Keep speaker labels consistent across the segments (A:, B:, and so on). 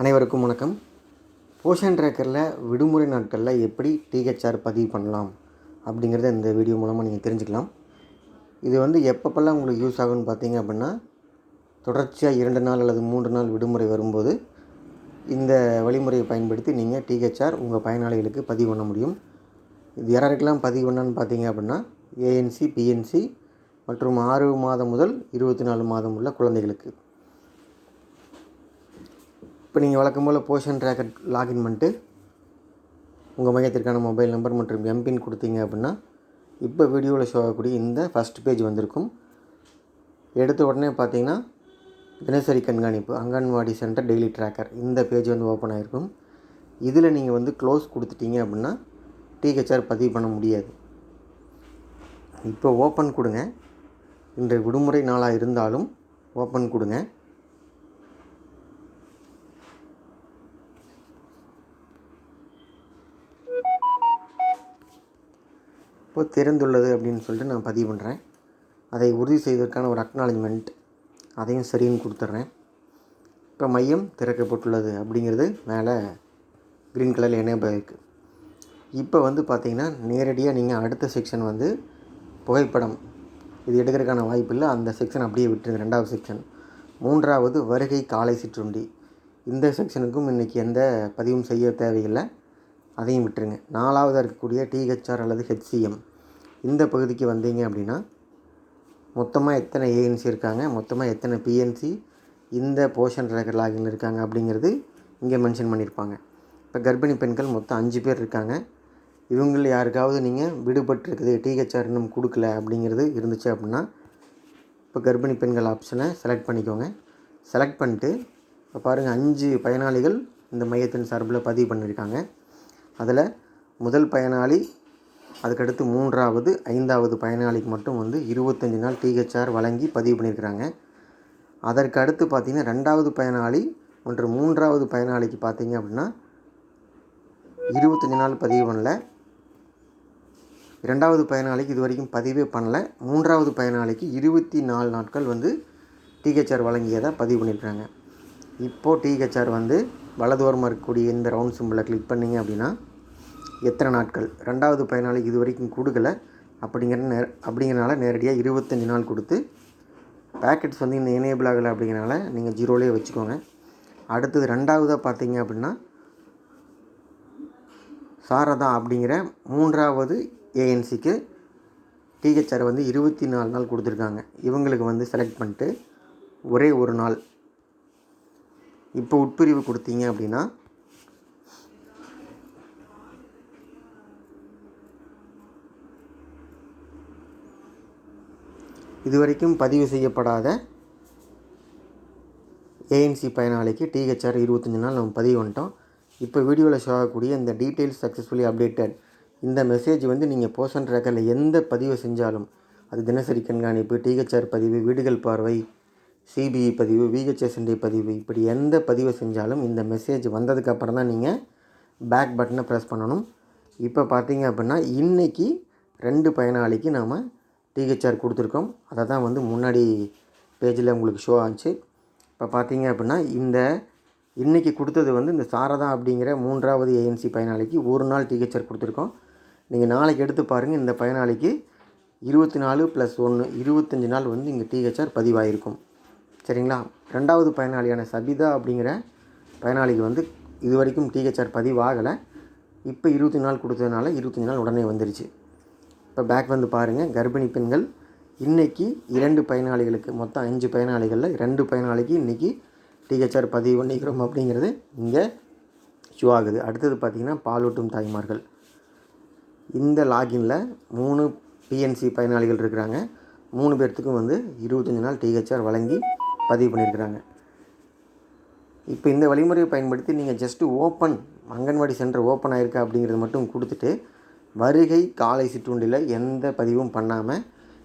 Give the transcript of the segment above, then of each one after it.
A: அனைவருக்கும் வணக்கம். போஷன் ட்ராக்கரில் விடுமுறை நாட்களில் எப்படி டிஹெச்ஆர் பதிவு பண்ணலாம் அப்படிங்கிறத இந்த வீடியோ மூலமாக நீங்கள் தெரிஞ்சுக்கலாம். இது வந்து எப்பப்பெல்லாம் உங்களுக்கு யூஸ் ஆகும்னு பார்த்தீங்க அப்படின்னா தொடர்ச்சியாக இரண்டு நாள் அல்லது மூன்று நாள் விடுமுறை வரும்போது இந்த வழிமுறையை பயன்படுத்தி நீங்கள் டிஹெச்ஆர் உங்கள் பயனாளிகளுக்கு பதிவு பண்ண முடியும். இது யாராருக்கெல்லாம் பதிவு பண்ணான்னு பார்த்தீங்க அப்படின்னா ஏஎன்சி பிஎன்சி மற்றும் ஆறு மாதம் முதல் இருபத்தி நாலு மாதம் உள்ள குழந்தைகளுக்கு. இப்போ நீங்கள் வழக்கம் போல் போஷன் ட்ராக்கர் லாகின் பண்ணிட்டு உங்கள் மையத்திற்கான மொபைல் நம்பர் மற்றும் எம்பின் கொடுத்தீங்க அப்படின்னா இப்போ வீடியோவில் ஷோ ஆகக்கூடிய இந்த ஃபஸ்ட் பேஜ் வந்திருக்கும். எடுத்த உடனே பார்த்தீங்கன்னா தினசரி கண்காணிப்பு அங்கன்வாடி சென்டர் டெய்லி ட்ராக்கர் இந்த பேஜ் வந்து ஓப்பன் ஆகிருக்கும் இதில் நீங்கள் வந்து க்ளோஸ் கொடுத்துட்டீங்க அப்படின்னா டிஹெச்ஆர் பதிவு பண்ண முடியாது. இப்போ ஓப்பன் கொடுங்க. இன்று விடுமுறை நாளாக இருந்தாலும் ஓப்பன் கொடுங்க. இப்போ திறந்துள்ளது அப்படின்னு சொல்லிட்டு நான் பதிவு பண்ணுறேன் அதை உறுதி செய்வதற்கான ஒரு அக்னாலஜ்மெண்ட் அதையும் சரின்னு கொடுத்துட்றேன். இப்போ மையம் திறக்கப்பட்டுள்ளது அப்படிங்கிறது மேலே க்ரீன் கலரில் எனேபிள் இருக்குது இப்போ வந்து பார்த்திங்கன்னா நேரடியாக நீங்கள் அடுத்த செக்ஷன் வந்து புகைப்படம் இது எடுக்கிறதுக்கான வாய்ப்பு இல்லை. அந்த செக்ஷன் அப்படியே விட்டுருங்க ரெண்டாவது செக்ஷன் மூன்றாவது வருகை காலை சிற்றுண்டி. இந்த செக்ஷனுக்கும் இன்றைக்கி எந்த பதிவும் செய்ய தேவையில்லை. அதையும் விட்டுருங்க. நாலாவதாக இருக்கக்கூடிய டிஹெச்ஆர் அல்லது ஹெச்சிஎம் இந்த பகுதிக்கு வந்தீங்க அப்படின்னா மொத்தமாக எத்தனை ஏஎன்சி இருக்காங்க மொத்தமாக எத்தனை பிஎன்சி இந்த போஷன் ட்ராக்கர் லாகின் இருக்காங்க அப்படிங்கிறது இங்கே மென்ஷன் பண்ணியிருப்பாங்க. இப்போ கர்ப்பிணி பெண்கள் மொத்தம் அஞ்சு பேர் இருக்காங்க. இவங்களில் யாருக்காவது நீங்கள் விடுபட்டிருக்குது டிஹெச்ஆர் இன்னும் கொடுக்கல அப்படிங்கிறது இருந்துச்சு அப்படின்னா இப்போ கர்ப்பிணி பெண்கள் ஆப்ஷனை செலக்ட் பண்ணிக்கோங்க. செலக்ட் பண்ணிட்டு இப்போ பாருங்கள் அஞ்சு பயனாளிகள் இந்த மையத்தின் சார்பில் பதிவு பண்ணியிருக்காங்க. அதில் முதல் பயனாளி அதுக்கடுத்து மூன்றாவது ஐந்தாவது பயனாளிக்கு மட்டும் வந்து இருபத்தஞ்சி நாள் டிஹெச்ஆர் வழங்கி பதிவு பண்ணியிருக்கிறாங்க. அதற்கு அடுத்து பார்த்திங்கன்னா ரெண்டாவது பயனாளி மற்றும் மூன்றாவது பயனாளிக்கு பார்த்தீங்க அப்படின்னா இருபத்தஞ்சி நாள் பதிவு பண்ணல. இரண்டாவது பயனாளிக்கு இது வரைக்கும் பதிவே பண்ணல. மூன்றாவது பயனாளிக்கு இருபத்தி நாலு நாட்கள் வந்து டிஹெச்ஆர் வழங்கியதாக பதிவு பண்ணியிருக்கிறாங்க. இப்போது டிஹெச்ஆர் வந்து வலதுவரமாக இருக்கக்கூடிய இந்த ரவுண்ட் சிம்பிளை கிளிக் பண்ணிங்க அப்படின்னா எத்தனை நாட்கள்? ரெண்டாவது பயனாளிக்கு இது வரைக்கும் கொடுக்கல. அப்படிங்கிற நே அப்படிங்கிறனால நேரடியாக இருபத்தஞ்சி நாள் கொடுத்து பேக்கெட்ஸ் வந்து இன்னும் எனேபிள் ஆகலை அப்படிங்கிறனால நீங்கள் ஜீரோலேயே வச்சுக்கோங்க. அடுத்தது ரெண்டாவதாக பார்த்தீங்க அப்படின்னா சாரதா அப்படிங்கிற மூன்றாவது ஏஎன்சிக்கு டிஹெச்ஆர் வந்து இருபத்தி நாலு நாள் கொடுத்துருக்காங்க. இவங்களுக்கு வந்து செலக்ட் பண்ணிட்டு ஒரே ஒரு நாள் இப்போ உட்பிரிவு கொடுத்தீங்க அப்படின்னா இதுவரைக்கும் பதிவு செய்யப்படாத ஏஎன்சி பயனாளிக்கு டிஹெச்ஆர் இருபத்தஞ்சி நாள் நம்ம பதிவு பண்ணிட்டோம். இப்போ வீடியோவில் ஷோ ஆகக்கூடிய இந்த டீட்டெயில்ஸ் சக்ஸஸ்ஃபுல்லி அப்டேட்டட் இந்த மெசேஜ் வந்து நீங்கள் போஷன் ட்ராக்கரில் எந்த பதிவு செஞ்சாலும் அது தினசரி கண்காணிப்பு டிஹெச்ஆர் பதிவு வீடுகள் பார்வை சிபிஇ பதிவு விஹெச்எஸ்என்டி பதிவு இப்படி எந்த பதிவை செஞ்சாலும் இந்த மெசேஜ் வந்ததுக்கப்புறம் தான் நீங்கள் பேக் பட்டனை ப்ரெஸ் பண்ணணும். இப்போ பார்த்தீங்க அப்படின்னா இன்றைக்கி ரெண்டு பயனாளிக்கு நாம் டிஹெச்ஆர் கொடுத்துருக்கோம். அதை தான் வந்து முன்னாடி பேஜில் உங்களுக்கு ஷோ ஆச்சு. இப்போ பார்த்தீங்க அப்படின்னா இந்த இன்றைக்கி கொடுத்தது வந்து இந்த சாரதா அப்படிங்கிற மூன்றாவது ஏஎன்சி பயனாளிக்கு ஒரு நாள் டிஹெச்ஆர் கொடுத்துருக்கோம். நீங்கள் நாளைக்கு எடுத்து பாருங்கள் இந்த பயனாளிக்கு இருபத்தி நாலு ப்ளஸ் ஒன்று இருபத்தஞ்சி நாள் வந்து இங்கே டிஹெச்ஆர் பதிவாயிருக்கும். சரிங்களா? ரெண்டாவது பயனாளியான சபிதா அப்படிங்கிற பயனாளிக்கு வந்து இது வரைக்கும் டிஹெச்ஆர் பதிவாகலை இப்போ இருபத்தி நாள் கொடுத்ததுனால இருபத்தஞ்சி நாள் உடனே வந்துருச்சு. இப்போ பேக் வந்து பாருங்கள் கர்ப்பிணி பெண்கள் இன்றைக்கி இரண்டு பயனாளிகளுக்கு மொத்தம் அஞ்சு பயனாளிகளில் ரெண்டு பயனாளிக்கு இன்றைக்கி டிஹெச்ஆர் பதிவு பண்ணிக்கிறோம் அப்படிங்கிறது இங்கே ஷூ ஆகுது. அடுத்தது பார்த்திங்கன்னா பாலூட்டும் தாய்மார்கள். இந்த லாகினில் மூணு பிஎன்சி பயனாளிகள் இருக்கிறாங்க. மூணு பேர்த்துக்கும் வந்து இருபத்தஞ்சி நாள் டிஹெச்ஆர் வழங்கி பதிவு பண்ணியிருக்கிறாங்க. இப்போ இந்த வழிமுறையை பயன்படுத்தி நீங்கள் just open anganwadi centre open ஆகிருக்கா அப்படிங்கிறது மட்டும் கொடுத்துட்டு வருகை காலை சிற்றுண்டியில் எந்த பதிவும் பண்ணாமல்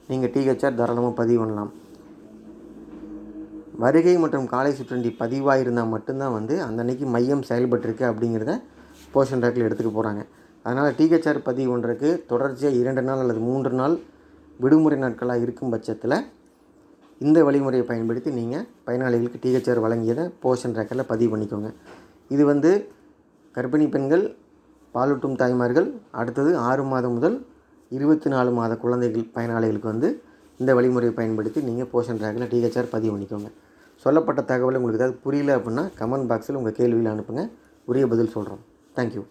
A: நீங்கள் டிஹெச்ஆர் தாராளமாக பதிவு பண்ணலாம். வருகை மற்றும் காலை சிற்றுண்டி பதிவாக இருந்தால் மட்டும்தான் வந்து அந்த அன்னைக்கு மையம் செயல்பட்டிருக்கு அப்படிங்கிறத போஷன் ரேக்கில் எடுத்துகிட்டு போகிறாங்க அதனால் டிஹெச்ஆர் பதிவு பண்ணுறதுக்கு தொடர்ச்சியாக இரண்டு நாள் அல்லது மூன்று நாள் விடுமுறை நாட்களாக இருக்கும் பட்சத்தில் இந்த வழிமுறையை பயன்படுத்தி நீங்கள் பயனாளிகளுக்கு டிஹெச்ஆர் வழங்கியதை போஷன் ட்ராக்கரில் பதிவு பண்ணிக்கோங்க. இது வந்து கர்ப்பிணி பெண்கள் பாலூட்டும் தாய்மார்கள் அடுத்தது ஆறு மாதம் முதல் இருபத்தி நாலு மாத குழந்தைகள் பயனாளிகளுக்கு வந்து இந்த வழிமுறையை பயன்படுத்தி நீங்கள் போஷன் ட்ராக்கில் டிஹெச்ஆர் பதிவு பண்ணிக்கோங்க. சொல்லப்பட்ட தகவல் உங்களுக்கு ஏதாவது புரியல அப்படின்னா கமெண்ட் பாக்ஸில் உங்கள் கேள்வியில் அனுப்புங்க. உரிய பதில் சொல்கிறோம் தேங்க்யூ